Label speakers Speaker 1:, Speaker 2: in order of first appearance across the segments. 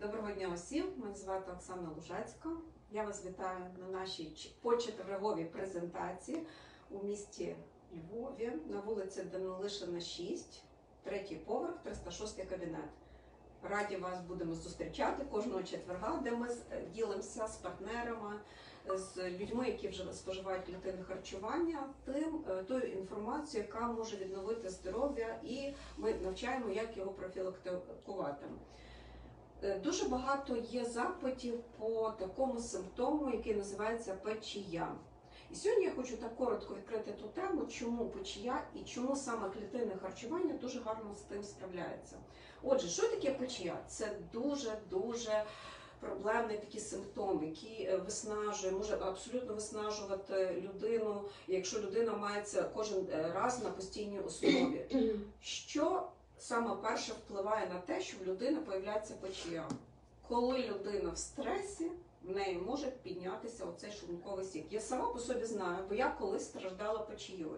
Speaker 1: Доброго дня усім. Мене звати Оксана Лужацька. Я вас вітаю на нашій почетверговій презентації у місті Львові на вулиці Данилишина 6, третій поверх, 306 кабінет. Раді вас будемо зустрічати кожного четверга, де ми е, ділимося з партнерами, з людьми, які вже споживають клітинне харчування, тим е, тою інформацією, яка може відновити здоров'я, і ми навчаємо, як його профілактикувати. Е, Дуже багато є запитів по такому симптому, який називається печія. І сьогодні я хочу так коротко відкрити ту тему, чому печія і чому саме клітинне харчування дуже гарно з тим справляється. Отже, що таке печія? Це дуже дуже проблемний такий симптом, який е, виснажує, може абсолютно виснажувати людину, якщо людина має це кожен е, раз на постійній основі. Що саме перше впливає на те, що в людини появляється печія? Коли людина в стресі, в неї може піднятися оцей шлунковий сік. Я сама по собі знаю, бо я колись страждала печією.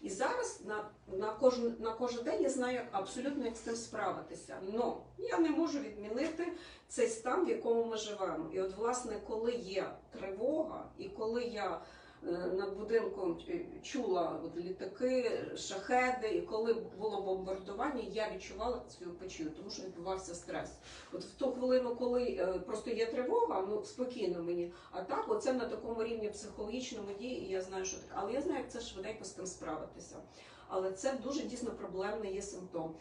Speaker 1: І зараз на, на, кожен, на кожен день я знаю абсолютно, як з цим справитися. Но я не можу відмінити цей стан, в якому ми живемо. І от, власне, коли є тривога, і коли я над будинком е, чула от літаки, шахеди, і коли було бомбардування, я відчувала свою печію, тому що відбувався стрес. От в ту хвилину, коли е, просто є тривога, ну спокійно мені. А так, оце на такому рівні психологічному дії, і я знаю, що таке. Але я знаю, як це швиденько з тим справитися. Але це дуже дійсно проблемний є симптом.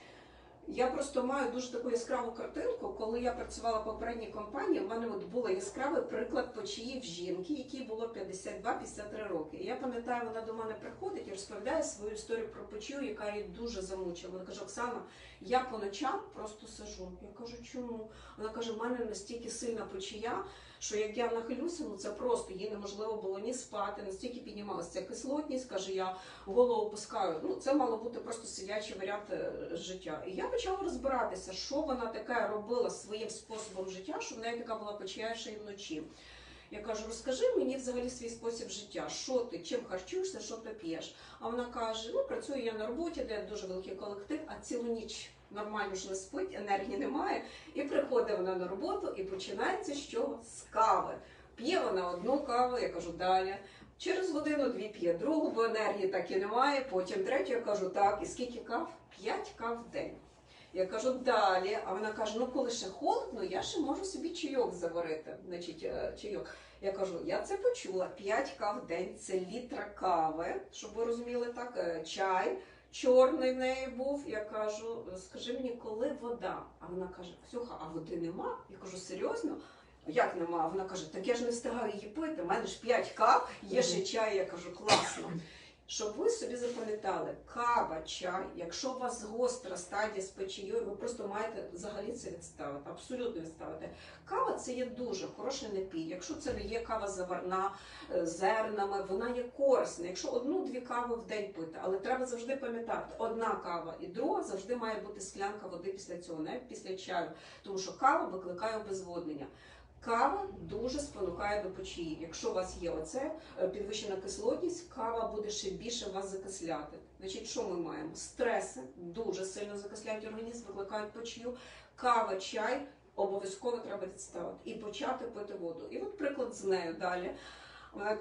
Speaker 1: Я просто маю дуже таку яскраву картинку. Коли я працювала в попередній компанії, в мене от був яскравий приклад почиїв жінки, якій було 52-53 роки. Я пам'ятаю, вона до мене приходить і розповідає свою історію про печію, яка її дуже замучила. Вона каже: Оксана, я по ночам просто сижу. Я кажу, чому? Вона каже: в мене настільки сильна печія, що як я нахилюся, ну це просто їй неможливо було ні спати, настільки піднімалася ця кислотність. каже, я голову опускаю. Ну це мало бути просто сидячий варіант е, життя. І я почала розбиратися, що вона таке робила своїм способом життя, що в неї така була печія ще й вночі. Я кажу, розкажи мені взагалі свій спосіб життя, що ти, чим харчуєшся, що ти п'єш. А вона каже: ну працюю я на роботі, де дуже великий колектив, а цілу ніч нормально ж не спить, енергії немає. І приходить вона на роботу і починається чого? З кави. П'є вона одну каву, я кажу, далі. Через годину-дві п'є другу, бо енергії так і немає. Потім третю, я кажу, так, і скільки кав? П'ять кав в день. Я кажу, далі. А вона каже: ну коли ще холодно, я ще можу собі чайок заварити. Значить, е, чайок. Я кажу, я це почула. 5 кав в день це літра кави, щоб ви розуміли так, е, чай. Чорний в неї був. Я кажу, скажи мені, коли вода? А вона каже: Ксюха, а води нема? Я кажу, серйозно? Як нема? А Вона каже, так я ж не встигаю її пити. в мене ж 5 кап, є ще чай. Я кажу, класно. Щоб ви собі запам'ятали, кава, чай, якщо у вас гостра стадія з печією, ви просто маєте взагалі це відставити, абсолютно відставити. Кава це є дуже хороший напій. Якщо це не є кава заварна е, зернами, вона є корисна. Якщо одну-дві кави в день пити, але треба завжди пам'ятати, одна кава і друга завжди має бути склянка води після цього, навіть після чаю, тому що кава викликає обезводнення. Кава дуже спонукає до печії. Якщо у вас є оце е, підвищена кислотність, кава буде ще більше вас закисляти. Значить, що ми маємо? Стреси дуже сильно закисляють організм, викликають печію. Кава, чай обов'язково треба відставити і почати пити воду. І от приклад з нею далі.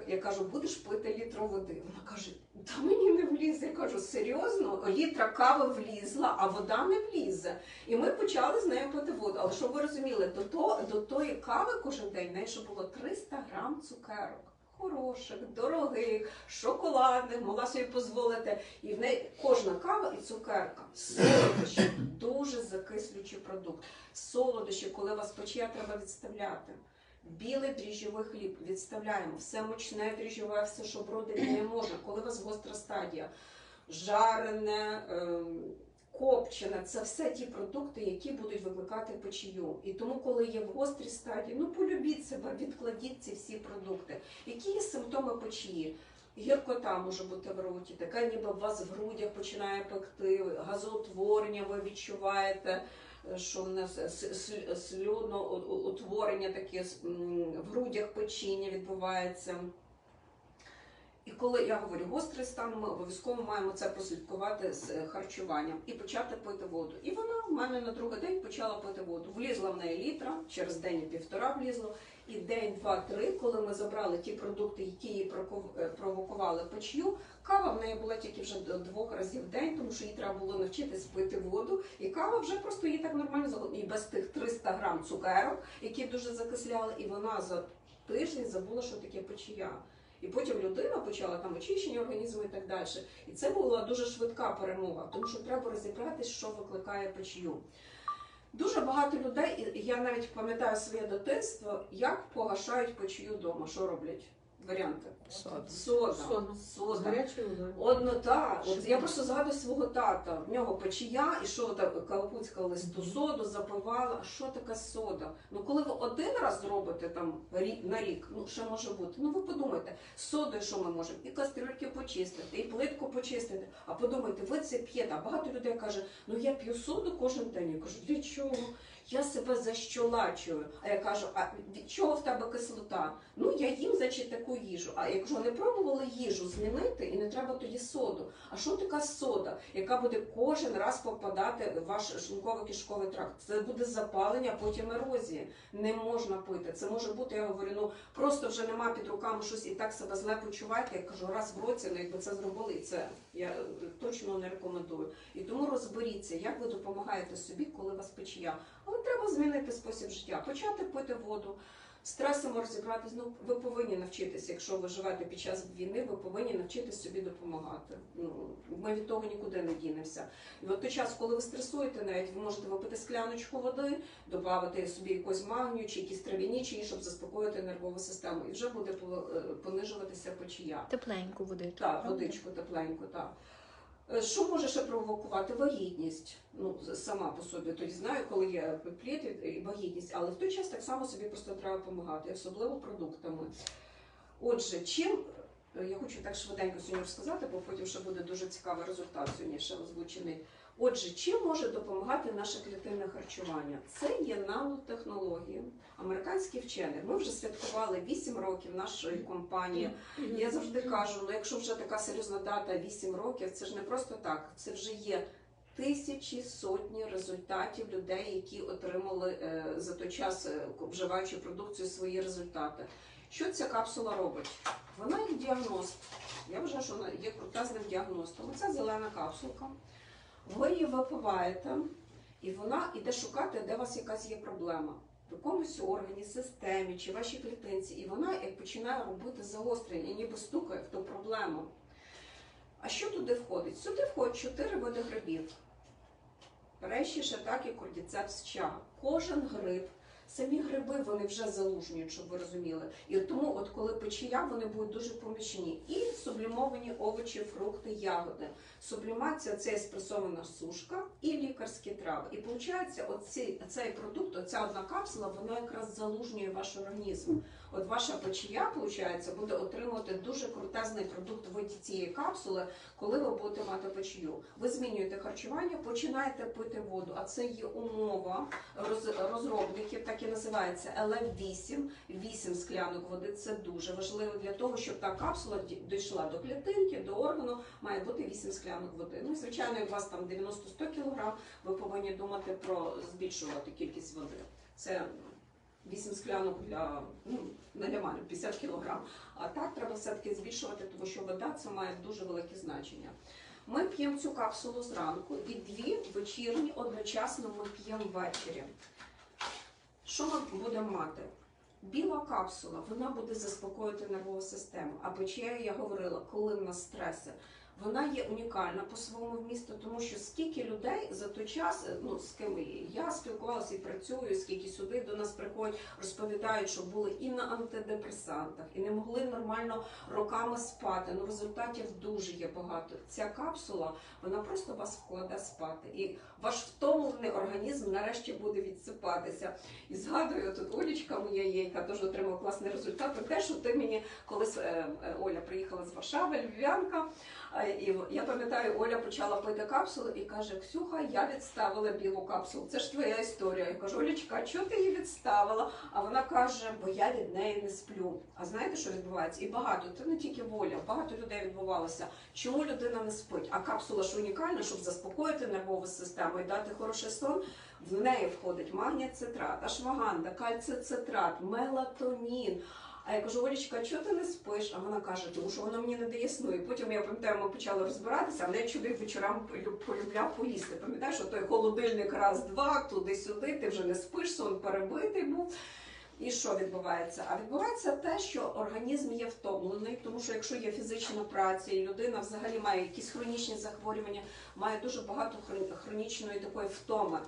Speaker 1: Я кажу, будеш пити літру води. Вона каже, та мені не влізе. Я кажу, серйозно, літра кави влізла, а вода не влізе. І ми почали з нею пити воду. Але щоб ви розуміли, до, то, до тої кави кожен день в неї було 300 грам цукерок. Хороших, дорогих, шоколадних, могла собі дозволити. І в неї кожна кава і цукерка. Солодощі, дуже закислюючий продукт. Солодощі, коли вас печія, треба відставляти. Білий дріжджовий хліб відставляємо, все мучне дріжджове, все, що бродити не можна. Коли у вас гостра стадія, жарене, ем, копчене, це все ті продукти, які будуть викликати печію. І тому, коли є в гострій стадії, ну полюбіть себе, відкладіть ці всі продукти. Які є симптоми печії? Гіркота може бути в роті, така ніби у вас в грудях починає пекти, газоутворення ви відчуваєте, що в нас слюноутворення таке м, в грудях печіння відбувається. І коли я говорю гострий стан, ми обов'язково маємо це прослідкувати з е, харчуванням і почати пити воду. І вона в мене на другий день почала пити воду. Влізла в неї літра, через день і півтора влізло. І день, два, три, коли ми забрали ті продукти, які її е, провокували печію, кава в неї була тільки вже до двох разів в день, тому що їй треба було навчитись пити воду. І кава вже просто її так нормально і без тих 300 грам цукерок, які дуже закисляли, і вона за тиждень забула, що таке печія. І потім людина почала там очищення організму і так далі. І це була дуже швидка перемога, тому що треба розібратися, що викликає печію. Дуже багато людей, і я навіть пам'ятаю своє дитинство, як погашають печію вдома. Що роблять? Варіанти.
Speaker 2: Сода.
Speaker 1: Сода.
Speaker 2: Сода. З гарячою водою.
Speaker 1: Одно так. От я просто згадую свого тата. В нього печія, і що там калапуцькалась ту соду, запивала. А що таке сода? Ну коли ви один раз зробите там рік на рік, ну ще може бути. Ну ви подумайте, з содою що ми можемо? І кастрюльки почистити, і плитку почистити. А подумайте, ви це п'єте. А багато людей каже, ну я п'ю соду кожен день. Я кажу, для чого? Я себе защолачую. А я кажу, а від чого в тебе кислота? Ну я їм значить таку їжу. А я кажу, не пробували їжу змінити і не треба тоді соду. А що така сода, яка буде кожен раз попадати в ваш шлунково-кишковий тракт? Це буде запалення, потім ерозія. Не можна пити. Це може бути, я говорю, ну просто вже нема під руками щось і так себе зле почуваєте. Я кажу, раз в році, ну якби це зробили, і це я точно не рекомендую. І тому розберіться, як ви допомагаєте собі, коли вас печія. Але треба змінити спосіб життя, почати пити воду. З стресом розібратись, ну ви повинні навчитися, якщо ви живете під час війни, ви повинні навчитись собі допомагати. Ну ми від того нікуди не дінемося. І от той час, коли ви стресуєте, навіть ви можете випити скляночку води, додати собі якусь магнію чи якісь трав'яні чаї, щоб заспокоїти нервову систему, і вже буде е, понижуватися печія.
Speaker 2: Тепленьку водичку.
Speaker 1: Так, водичку тепленьку, так. Е, Що може ще провокувати? Вагітність. Ну, сама по собі. Тоді знаю, коли є плід і- вагітність, але в той час так само собі просто треба допомагати, особливо продуктами. Отже, чим е, я хочу так швиденько сьогодні розказати, бо потім ще буде дуже цікавий результат сьогодні ще озвучений. Отже, чим може допомагати наше клітинне харчування? Це є нанотехнології. Американські вчені. Ми вже святкували 8 років нашої компанії. Я завжди кажу, ну якщо вже така серйозна дата 8 років, це ж не просто так. Це вже є тисячі сотні результатів людей, які отримали е, за той час, е, вживаючи продукцію, свої результати. Що ця капсула робить? Вона є діагност. Я вважаю, що вона є крутезним діагностом. Оце зелена капсулка. Ви її випиваєте, і вона йде шукати, де у вас якась є проблема. В якомусь органі, системі чи вашій клітинці, і вона як починає робити загострення, ніби стукає в ту проблему. А що туди входить? Сюди входять чотири види грибів. Решті, шатак і кордіцепс, чага. Кожен гриб, самі гриби вони вже залужнюють, щоб ви розуміли. І тому, от коли печія, вони будуть дуже помічні. І сублімовані овочі, фрукти, ягоди. Сублімація це еспресована сушка і лікарські трави. І виходить, оці, цей продукт, оця одна капсула, вона якраз залужнює ваш організм. От ваша печія, виходить, буде отримувати дуже крутезний продукт в виді цієї капсули, коли ви будете мати печію. Ви змінюєте харчування, починаєте пити воду, а це є умова роз- розробників, так і називається ЛФ8, 8 склянок води. Це дуже важливо для того, щоб та капсула ді- дійшла до клітинки, до органу, має бути 8 склянок води. Ну звичайно, як у вас там 90-100 кг, ви повинні думати про збільшувати кількість води. Це 8 склянок для ну, для мене, 50 кг. А так треба все-таки збільшувати, тому що вода це має дуже велике значення. Ми п'ємо цю капсулу зранку і дві вечірні одночасно ми п'ємо ввечері. Що ми будемо мати? Біла капсула, вона буде заспокоїти нервову систему. А печія, я говорила, коли в нас стреси, вона є унікальна по своєму вмісту, тому що скільки людей за той час, е, ну з ким я спілкувалася і працюю, скільки сюди до нас приходять, розповідають, що були і на антидепресантах, і не могли нормально роками спати. Ну результатів дуже є багато. Ця капсула вона просто вас вкладе спати, і ваш втомлений організм нарешті буде відсипатися. І згадую тут Олічка моя є, яка теж отримала класний результат. Про те, що ти мені колись е, е, Оля приїхала з Варшави, Львів'янка. Е, і я пам'ятаю, Оля почала пити капсулу і каже: Ксюха, я відставила білу капсулу. Це ж твоя історія. Я кажу, Олічка, чого ти її відставила? А вона каже, бо я від неї не сплю. А знаєте, що відбувається? І багато, це не тільки воля, багато людей відбувалося. Чому людина не спить? А капсула ж унікальна, щоб заспокоїти нервову систему і дати хороший сон. В неї входить магнієцитрат, ашваганда, кальцицетрат, мелатонін. А я кажу, Олічка, чого ти не спиш? А вона каже, тому що воно мені не дає сну. І потім я пам'ятаю, ми почали розбиратися, а мене чоловік вечорам полю- полюбляв поїсти. Пам'ятаєш, той холодильник раз-два, туди-сюди, ти вже не спиш, сон перебитий був. І що відбувається? А відбувається те, що організм є втомлений, тому що якщо є фізична праця, і людина взагалі має якісь хронічні захворювання, має дуже багато хронічної такої втоми.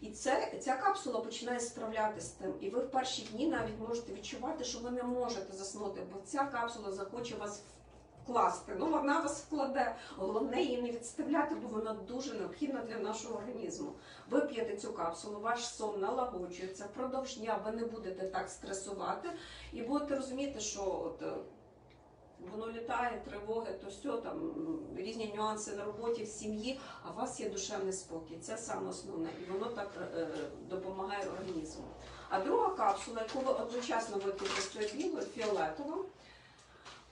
Speaker 1: І це ця капсула починає справлятися з тим. І ви в перші дні навіть можете відчувати, що ви не можете заснути, бо ця капсула захоче вас вкласти. Ну вона вас вкладе. Головне її не відставляти, бо вона дуже необхідна для нашого організму. Ви п'єте цю капсулу, ваш сон налагоджується впродовж дня. Ви не будете так стресувати і будете розуміти, що от. е, Воно літає, тривоги, то все там різні нюанси на роботі, в сім'ї, а у вас є душевний спокій. Це саме основне, і воно так е, допомагає організму. А друга капсула, яку ви одночасно цією білою, фіолетова,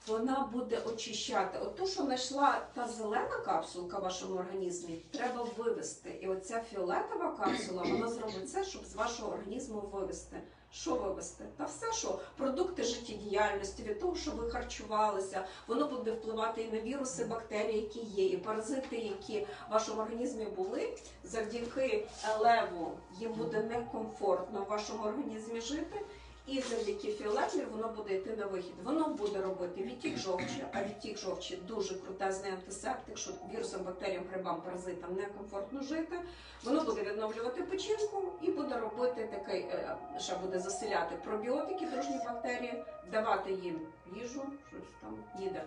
Speaker 1: вона буде очищати. От ту, що знайшла та зелена капсулка в вашому організмі, треба вивести. І оця фіолетова капсула, вона зробить це, щоб з вашого організму вивести. Що вивести? Та все, що продукти життєдіяльності, від того, що ви харчувалися, воно буде впливати і на віруси, бактерії, які є, і паразити, які в вашому організмі були. Завдяки елеву їм буде некомфортно в вашому організмі жити. І завдяки фіолетові воно буде йти на вихід. Воно буде робити відтік жовчі, а відтік жовчі дуже крутезний антисептик, що вірусам, бактеріям, грибам, паразитам некомфортно жити. Воно буде відновлювати печінку і буде робити такий, е, ще буде заселяти пробіотики, дружні бактерії, давати їм їжу, щось там їде.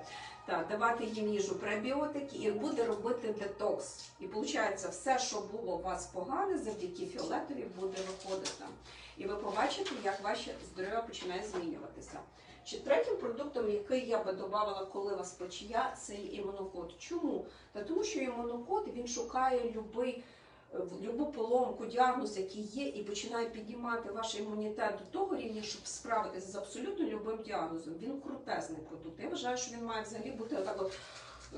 Speaker 1: Так, давати їм їжу пребіотики і буде робити детокс. І виходить, все, що було у вас погане, завдяки фіолетові буде виходити. І ви побачите, як ваше здоров'я починає змінюватися. Чи третім продуктом, який я би додавала, коли вас печія, це імунокод. Чому? Та тому, що імунокод він шукає любий, е, любу поломку, діагноз, який є, і починає піднімати ваш імунітет до того рівня, щоб справитися з абсолютно любим діагнозом. Він крутезний продукт. Я вважаю, що він має взагалі бути отак от. е,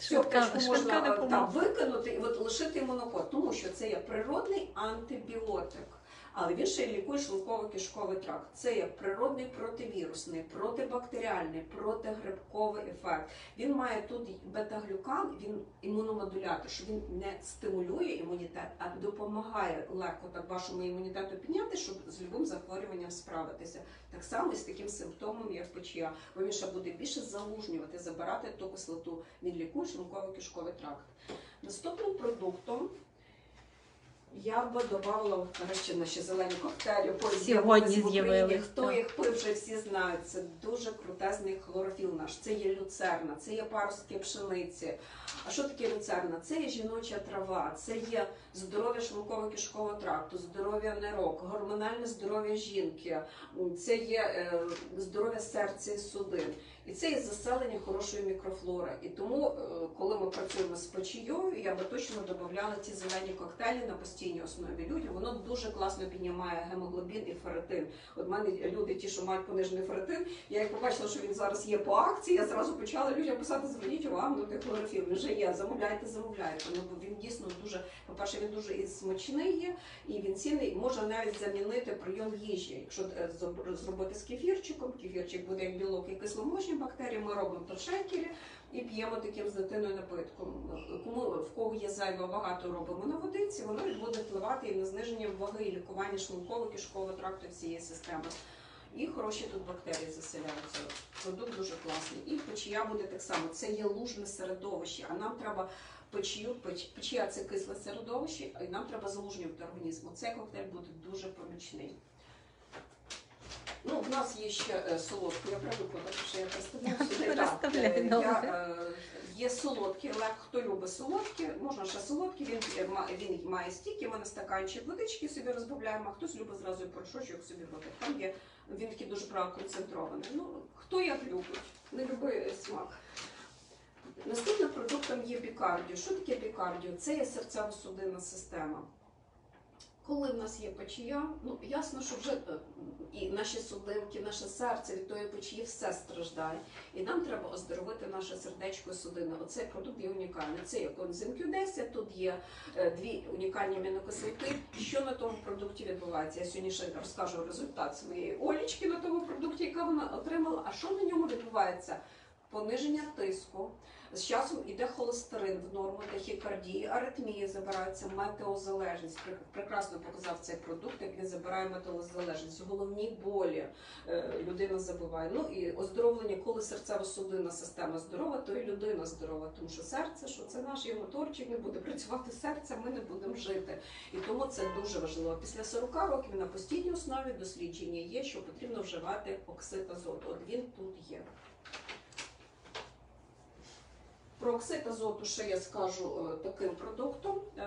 Speaker 2: Швидка- швидка
Speaker 1: можна е, та, викинути і от лишити імунокод, тому що це є природний антибіотик. Але він ще лікує шлунково-кишковий тракт. Це є природний противірусний, протибактеріальний, протигрибковий ефект. Він має тут бета-глюкан, він імуномодулятор, що він не стимулює імунітет, а допомагає легко так вашому імунітету підняти, щоб з любим захворюванням справитися. Так само і з таким симптомом, як печія. Бо ще буде більше залужнювати, забирати ту кислоту. Він лікує шлунково-кишковий тракт. Наступним продуктом я би додавала нарешті наші зелені коктейлі.
Speaker 2: Сьогодні
Speaker 1: Україні. Хто їх пив, вже всі знають. Це дуже крутезний хлорофіл наш. Це є люцерна, це є паростки пшениці. А що таке люцерна? Це є жіноча трава, це є здоров'я шлунково-кишкового тракту, здоров'я нирок, гормональне здоров'я жінки, це є е, здоров'я серця і судин. І це є заселення хорошої мікрофлори. І тому, е, коли ми працюємо з печією, я би точно додавала ці зелені коктейлі на постійній основі людям. Воно дуже класно піднімає гемоглобін і ферритин. От мене люди, ті, що мають понижений ферритин, я як побачила, що він зараз є по акції, я зразу почала людям писати, зверніть увагу на той хлорофіл. Вже є, замовляйте, замовляйте. Ну бо він дійсно дуже, по-перше, він дуже і смачний є, і він цінний, може навіть замінити прийом їжі. Якщо е, зробити з кефірчиком, кефірчик буде як білок і кисломочні бактерії, ми робимо то шейкері і п'ємо таким з дитиною напитком. Кому в кого є зайва вага, то робимо на водиці, воно буде впливати і на зниження ваги, і лікування шлунково-кишкового тракту всієї системи. І хороші тут бактерії заселяються. Продукт дуже класний. І печія буде так само. Це є лужне середовище, а нам треба печію, печ, печія це кисле середовище, і нам треба залужнювати організм. Цей коктейль буде дуже помічний. Ну, в нас є ще е, солодкі, я тому що я представляю е, я, е, Є солодкі, але хто любить солодкі, можна ще солодкі, він, він має стільки, ми на стаканчик водички собі розбавляємо, а хтось любить зразу порошочок собі робить. Там є, він такий дуже правда концентрований. Ну, хто як любить, не любий смак. Наступним продуктом є бікардіо. Що таке бікардіо? Це є серцево-судинна система. Коли в нас є печія, ну ясно, що вже наші судинки, наше серце від тої печії все страждає. І нам треба оздоровити наше сердечко і судини. Оцей продукт є унікальний. Це є коензим Q10, тут є е, дві унікальні амінокислоти. Що на тому продукті відбувається? Я сьогодні ще розкажу результат своєї Олічки на тому продукті, яка вона отримала. А що на ньому відбувається? Пониження тиску. З часом іде холестерин в норму, тахікардії, аритмії забираються, метеозалежність. Прекрасно показав цей продукт, як він забирає метеозалежність. Головні болі е, людина забуває. Ну і оздоровлення, коли серцево-судинна система здорова, то і людина здорова. Тому що серце, що це наш є моторчик, не буде працювати серце, ми не будемо жити. І тому це дуже важливо. Після 40 років на постійній основі дослідження є, що потрібно вживати оксид азоту. От він тут є. Про оксид азоту ще я скажу е, таким продуктом. Е,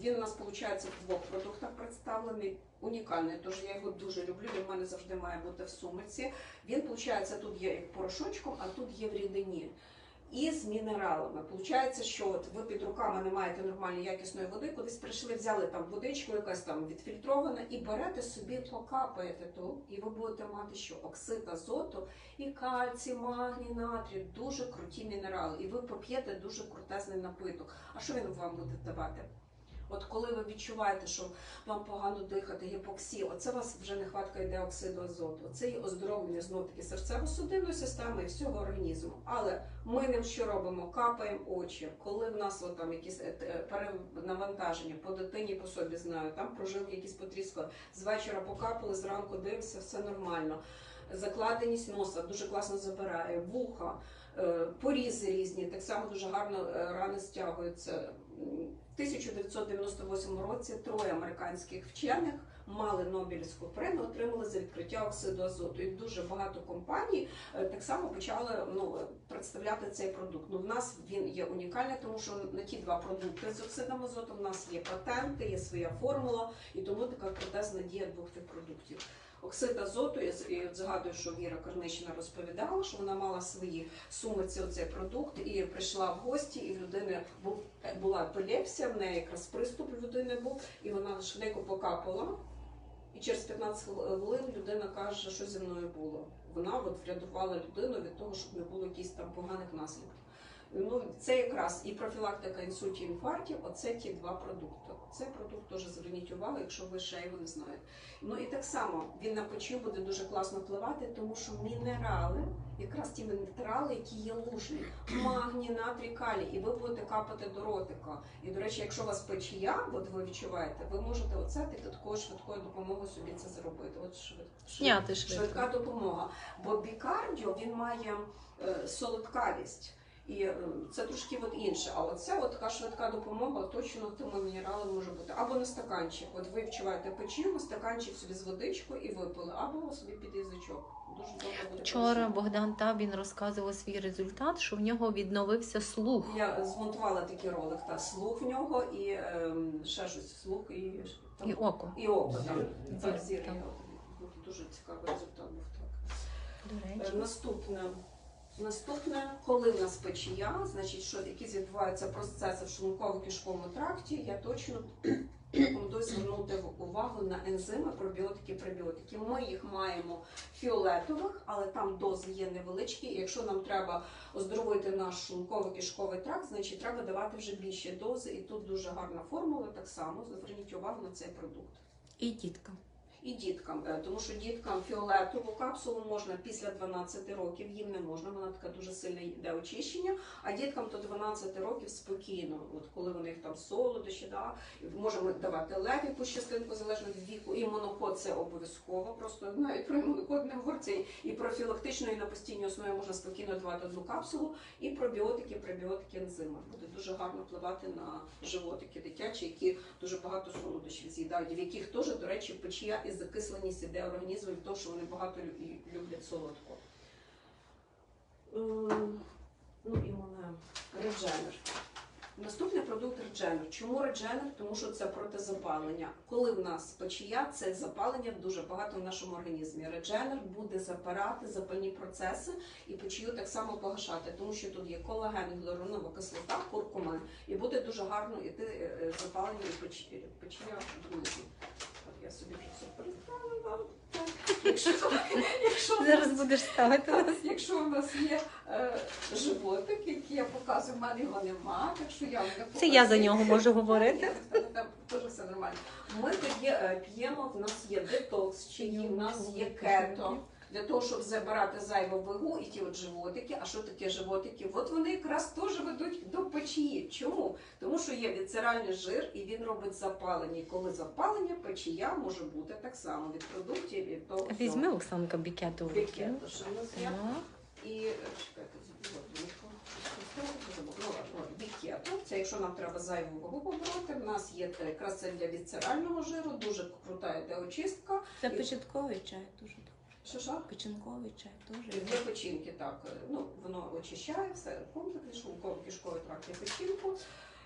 Speaker 1: Він у нас виходить в двох продуктах представлений. Унікальний, тож я його дуже люблю. Він в мене завжди має бути в сумиці. Він виходить, тут є як порошочком, а тут є в рідині. І з мінералами. Получається, що от ви під руками не маєте нормальної якісної води, кудись прийшли, взяли там водичку, якась там відфільтрована, і берете собі, покапаєте ту, і ви будете мати що оксид азоту і кальцій, магній, натрій, дуже круті мінерали. І ви поп'єте дуже крутезний напиток. А що він вам буде давати? От коли ви відчуваєте, що вам погано дихати, гіпоксія, оце у вас вже нехватка йде оксиду азоту. Це і оздоровлення знов таки серцево-судинної системи і всього організму. Але ми ним що робимо? Капаємо очі. Коли в нас от, там якісь е, е, перенавантаження по дитині по собі знаю, там прожилки якісь потріскали, з вечора покапали, зранку дивишся, все нормально. Закладеність носа дуже класно забирає, вуха, е, порізи різні, так само дуже гарно рани стягуються. М, В 1998 році троє американських вчених мали Нобелівську премію, отримали за відкриття оксиду азоту. І дуже багато компаній е, так само почали ну, представляти цей продукт. Ну, в нас він є унікальний, тому що на ті два продукти з оксидом азоту в нас є патенти, є своя формула, і тому така крутезна дія двох тих продуктів. Оксид азоту, я згадую, що Віра Корнищина розповідала, що вона мала свої сумиці оцей продукт і прийшла в гості, і в людини був, була епілепсія, в неї якраз приступ людини був, і вона швидко покапала. І через 15 хвилин людина каже, що зі мною було. Вона от врятувала людину від того, щоб не було якихось там поганих наслідків. Ну, це якраз і профілактика інсультів, інфарктів, оце ті два продукти. Цей продукт теж зверніть увагу, якщо ви ще його не знаєте. Ну і так само він на печі буде дуже класно впливати, тому що мінерали, якраз ті мінерали, які є лужні, магній, натрій, калій, і ви будете капати до ротика. І до речі, якщо у вас печія, от ви відчуваєте, ви можете оце такою швидкою допомогою собі це зробити. От швид, швидка допомога. Бо бікардіо він має е, солодкавість. І е, це трошки от інше. А оце от така швидка допомога точно тими мінералами може бути. Або на стаканчик. От ви відчуваєте печінку, стаканчик собі з водичкою і випили, або собі під язичок. Дуже добре буде.
Speaker 2: Вчора. Богдан Табін розказував свій результат, що в нього відновився слух.
Speaker 1: Я змонтувала такий ролик, та слух в нього і ем, ще щось слух і там,
Speaker 2: І око.
Speaker 1: і око там.
Speaker 2: Зір,
Speaker 1: Так, зір.
Speaker 2: там.
Speaker 1: я от- Дуже цікавий результат був так.
Speaker 2: До
Speaker 1: Е,
Speaker 2: речі,
Speaker 1: Наступне. Наступне, коли в нас печія, значить, що якісь відбуваються процеси в шлунково-кишковому тракті, я точно рекомендую звернути увагу на ензими, пробіотики, пребіотики. Ми їх маємо фіолетових, але там дози є невеличкі. І якщо нам треба оздоровити наш шлунково-кишковий тракт, значить треба давати вже більші дози. І тут дуже гарна формула. Так само зверніть увагу на цей продукт
Speaker 2: і діткам.
Speaker 1: І діткам, е, тому що діткам фіолетову капсулу можна після 12 років, їм не можна, вона така дуже сильно йде очищення, а діткам до 12 років спокійно, от коли вони їх там солодощі, да, можемо давати леві по частинку залежно від віку, і моноход це обов'язково, просто навіть про моноход не говориться, і профілактично, і на постійній основі можна спокійно давати одну капсулу, і пробіотики, пребіотики, ензими. Буде дуже гарно впливати на животики дитячі, які дуже багато солодощів з'їдають, в яких теж, до речі, печія і закисленість іде організму від того, що вони багато люблять солодко. Ем, Ну і мене редженер. Наступний продукт редженер. Чому редженер? Тому що це протизапалення. Коли в нас печія, це запалення дуже багато в нашому організмі. Редженер буде запирати запальні процеси і печію так само погашати, тому що тут є колаген, гіалуронова кислота, куркумен, і буде дуже гарно йти е, е, запалення і печі- печія друзі. Я собі вже все представила. Якщо, якщо
Speaker 2: Зараз
Speaker 1: нас-
Speaker 2: будеш ставити.
Speaker 1: Якщо у нас є е, животик, який я показую, в мене його нема, так що я не
Speaker 2: Це я за нього можу говорити.
Speaker 1: Там теж все нормально. Ми тоді е, п'ємо, в нас є детокс, чиї, в нас є кето. Для того, щоб забирати зайву вагу і ті от животики. А що таке животики? От вони якраз теж ведуть до печії. Чому? Тому що є віцеральний жир і він робить запалення. І коли запалення, печія може бути так само від продуктів від того.
Speaker 2: Візьми Оксанка бікету.
Speaker 1: Бікету, що в нас є. І чекайте, бікету. Це якщо нам треба зайву вагу побороти. В нас є якраз це для вісцерального жиру, дуже крута йде очистка.
Speaker 3: Це печінковий чай, дуже добре.
Speaker 1: Що що?
Speaker 3: Печінковий чай теж.
Speaker 1: Для печінки так. Ну, воно очищає все комплекс, шлунково кишковий тракт і печінку.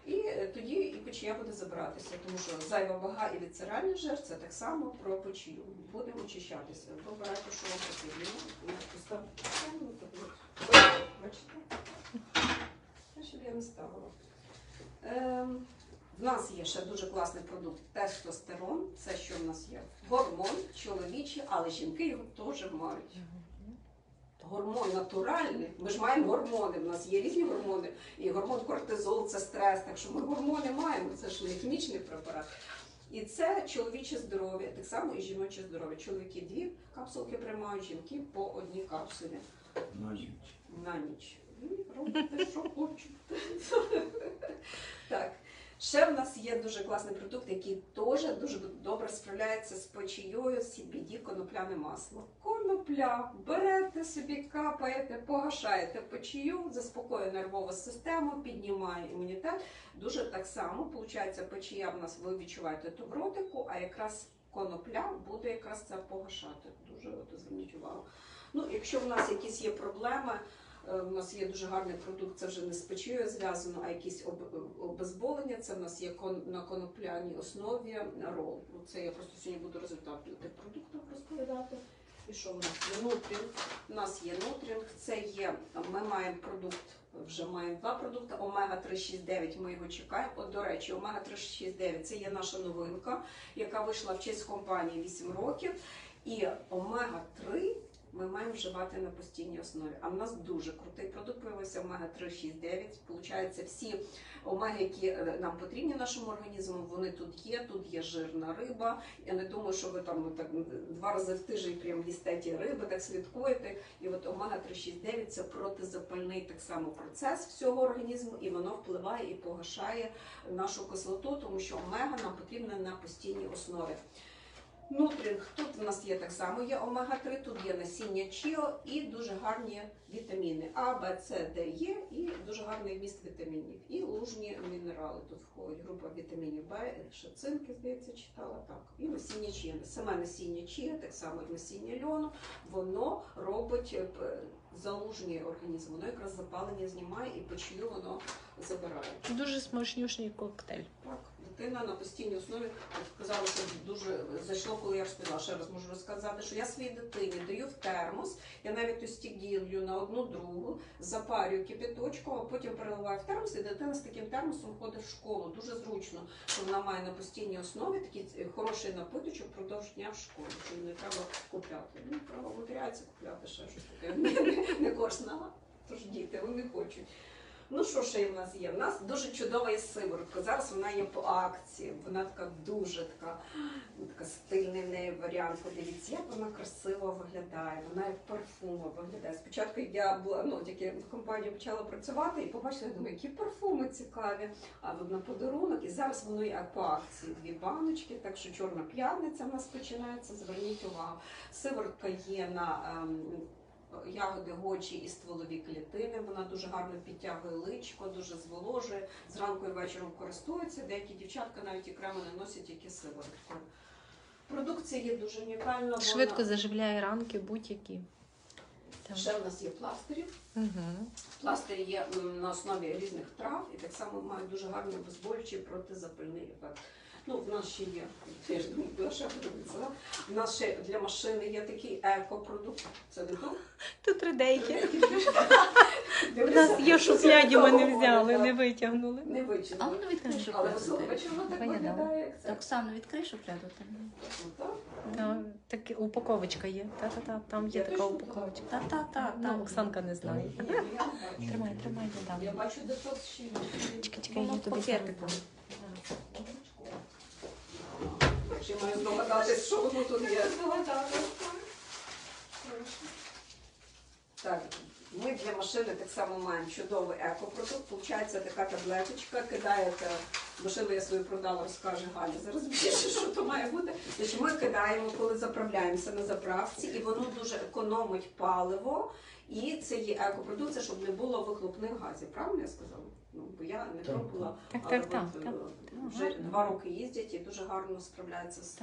Speaker 1: І е, тоді і печія буде забиратися, тому що зайва вага і віцеральний жир це так само про печію. Будемо очищатися. Вибирайте, що вам потрібно. Ну, Ну, от. Бачите? Я не ставила. В нас є ще дуже класний продукт тестостерон. Це що в нас є? Гормон чоловічий, але жінки його теж мають. Гормон натуральний. Ми ж маємо гормони. В нас є різні гормони. І гормон кортизол це стрес. Так що ми гормони маємо. Це ж не хімічний препарат. І це чоловіче здоров'я, так само і жіноче здоров'я. Чоловіки дві капсулки приймають, жінки по одній капсулі
Speaker 4: На ніч.
Speaker 1: на ніч. Робите, що хочете. Так. Ще в нас є дуже класний продукт, який теж дуже добре справляється з печією CBD конопляне масло. Конопля, берете собі, капаєте, погашаєте печію, заспокоює нервову систему, піднімає імунітет. Дуже так само, виходить, печія в нас ви відчуваєте то в а якраз конопля буде якраз це погашати. Дуже от, зверніть увагу. Ну, якщо в нас якісь є проблеми, у нас є дуже гарний продукт, це вже не з печією зв'язано, а якісь об- обезболення. Це в нас є на конопляній основі рол. Ну, Це я просто сьогодні буду результат тих продуктів розповідати. І що в нас є нутрінг? У нас є нутрінг, це є, ми маємо продукт, вже маємо два продукти, омега 369, ми його чекаємо. От, до речі, омега 369 це є наша новинка, яка вийшла в честь компанії 8 років. І омега 3 ми маємо вживати на постійній основі. А в нас дуже крутий продукт появився омега 369. Получається, всі омеги, які е, нам потрібні нашому організму, вони тут є. Тут є жирна риба. Я не думаю, що ви там так два рази в тиждень прям їсте ті риби, так слідкуєте. І от омега 369 це протизапальний так само процес всього організму, і воно впливає і погашає нашу кислоту, тому що омега нам потрібна на постійній основі. Нутрінг, тут в нас є так само є омега-3, тут є насіння чіо і дуже гарні вітаміни А, Б, С, Д, Є і дуже гарний вміст вітамінів. І лужні мінерали тут входить група вітамінів Б, ще цинки, здається, читала так. І насіння чіа. Саме насіння чіа, так само як насіння льону, воно робить е, залужнює організм. Воно якраз запалення знімає і печію воно забирає.
Speaker 2: Дуже смачнюшний коктейль.
Speaker 1: Так, дитина на постійній основі що дуже зайшло, коли я розповіла. Ще раз можу розказати, що я своїй дитині даю в термос, я навіть ті на одну другу, запарюю кипяточком, а потім переливаю в термос, і дитина з таким термосом ходить в школу. Дуже зручно, що вона має на постійній основі такий е, хороший напиточок впродовж дня в школу, що не треба купляти. Ну, треба витряється купляти ще щось таке не, корисно. Тож діти, вони хочуть. Ну що ще в нас є? У нас дуже чудова є сиворотка. Зараз вона є по акції. Вона така дуже така, ну, така стильний в неї варіант. Подивіться, як вона красиво виглядає. Вона як парфума виглядає. Спочатку я була ну тільки в компанії почала працювати і побачила, думаю, які парфуми цікаві. А на подарунок, і зараз воно як по акції. Дві баночки, так що чорна п'ятниця в нас починається. Зверніть увагу. Сиворотка є на. Ягоди гочі і стволові клітини. Вона дуже гарно підтягує личко, дуже зволожує. Зранку і вечором користуються. Деякі дівчатка навіть окремо не носять які сиворотку. Продукція є дуже унікальна. вона-
Speaker 2: Швидко заживляє ранки будь-які.
Speaker 1: Ще в нас є пластирі.
Speaker 2: Угу.
Speaker 1: Пластирі є на основі різних трав і так само мають дуже гарний безболючий протизапальний ефект. Ну, в нас ще є, я ж думаю, подивитися, да? В нас ще для машини є такий екопродукт. Це не то?
Speaker 2: Тут редейки. У нас є шухляді, ми не взяли, не витягнули.
Speaker 1: Не
Speaker 3: А
Speaker 1: вичинили.
Speaker 3: ну відкрий,
Speaker 1: Але
Speaker 3: глянути.
Speaker 1: ви бачите, так виглядає, як це.
Speaker 3: Оксану, відкрий.
Speaker 1: Ну, так.
Speaker 2: Та, так, упаковочка є. Та-та-та, там є
Speaker 1: Я
Speaker 2: така
Speaker 1: теж
Speaker 2: упаковочка.
Speaker 3: Та, та, та,
Speaker 2: Ну. Оксанка не знає.
Speaker 1: Ні, я бачу.
Speaker 2: Тримай, тримай, я
Speaker 1: Я
Speaker 2: дам.
Speaker 1: бачу детокс ще.
Speaker 2: Чекай, чекай,
Speaker 3: Воно
Speaker 2: я
Speaker 3: в
Speaker 2: тобі
Speaker 3: пакетику.
Speaker 1: Чи маю здогадатись, що воно тут є? Так, ми для машини так само маємо чудовий екопродукт. Получається така таблеточка, кидаєте, машину я свою продала, розкаже Галя. Зараз більше, що то має бути. Значить, ми кидаємо, коли заправляємося на заправці, і воно дуже економить паливо. І це є екопродукт, це щоб не було вихлопних газів. Правильно я сказала? Ну, бо я не
Speaker 4: Так.
Speaker 1: пробувала.
Speaker 2: Так,
Speaker 1: але
Speaker 2: так, так,
Speaker 1: от,
Speaker 2: так.
Speaker 1: е, Вже два роки їздять і дуже гарно справляються з,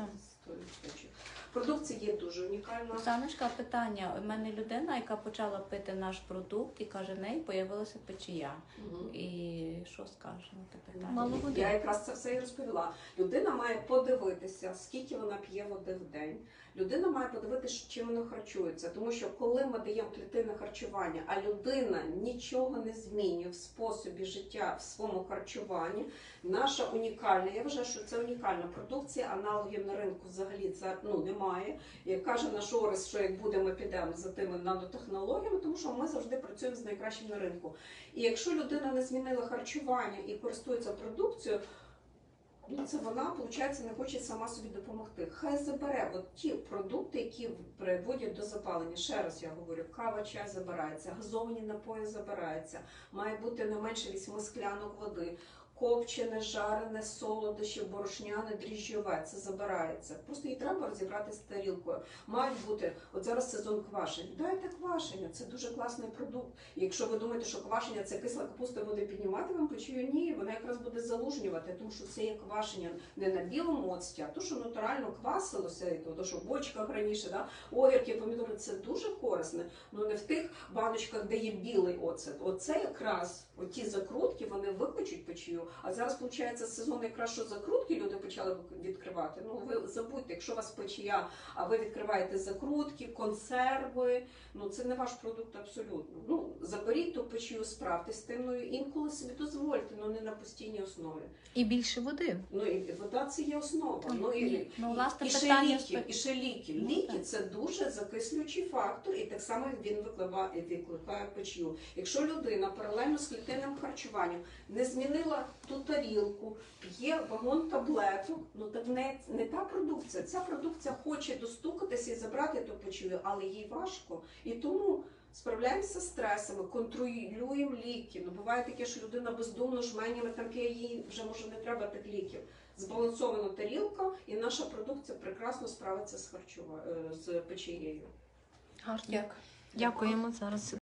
Speaker 1: Продукція є дуже унікальна.
Speaker 3: Оксаночка, питання. У мене людина, яка почала пити наш продукт і каже, в неї появилася печія.
Speaker 1: Мгм.
Speaker 3: І що скаже на те питання?
Speaker 2: Мало води.
Speaker 1: Я якраз це все і розповіла. Людина має подивитися, скільки вона п'є води в день. Людина має подивитися, чим вона харчується. Тому що коли ми даємо клітинне харчування, а людина нічого не змінює в способі життя в своєму харчуванні, наша унікальна, я вважаю, що це унікальна продукція, аналогів на ринку взагалі це ну немає. Як каже наш Орес, що як буде, ми підемо за тими нанотехнологіями, тому що ми завжди працюємо з найкращим на ринку. І якщо людина не змінила харчування і користується продукцією, ну це вона, виходить, не хоче сама собі допомогти. Хай забере от ті продукти, які приводять до запалення. Ще раз я говорю, кава, чай забирається, газовані напої забираються, має бути не менше 8 склянок води. Копчене, жарене, солодощі, борошняне, дріжджове, це забирається. Просто їй треба розібратися з тарілкою. Мають бути, от зараз сезон квашень. Дайте квашення, це дуже класний продукт. Якщо ви думаєте, що квашення це кисла капуста буде піднімати вам печію, ні, вона якраз буде залужнювати, тому що це є квашення не на білому оцті, а то, що натурально квасилося, то, що в бочках раніше, да, огірки, помідори, це дуже корисне. Ну не в тих баночках, де є білий оцет. Оце якраз оті закрутки вони викличуть печію. А зараз виходить сезон якраз що закрутки люди почали відкривати. Ну ви забудьте, якщо у вас печія, а ви відкриваєте закрутки, консерви. Ну це не ваш продукт абсолютно. Ну заберіть ту печію, справтесь з тим. Ну інколи собі дозвольте, ну не на постійній основі.
Speaker 2: І більше води.
Speaker 1: Ну і вода це є основа. Ну і.
Speaker 3: Ну, власне,
Speaker 1: і ще ліки, і ще ліки.
Speaker 3: Ну,
Speaker 1: Ліки
Speaker 3: так.
Speaker 1: це дуже закислюючий фактор, і так само він викликає, викликає печію. Якщо людина паралельно з клітинним харчуванням не змінила ту тарілку, п'є вагон таблеток, ну так не, не та продукція. Ця продукція хоче достукатися і забрати ту печію, але їй важко. І тому. Справляємося з стресами, контролюємо ліки. Ну буває таке, що людина бездумно жменями там п'є їй вже може не треба тих ліків. Збалансована тарілка, і наша продукція прекрасно справиться з харчова е, з печією.
Speaker 2: Гарно. Дякуємо зараз.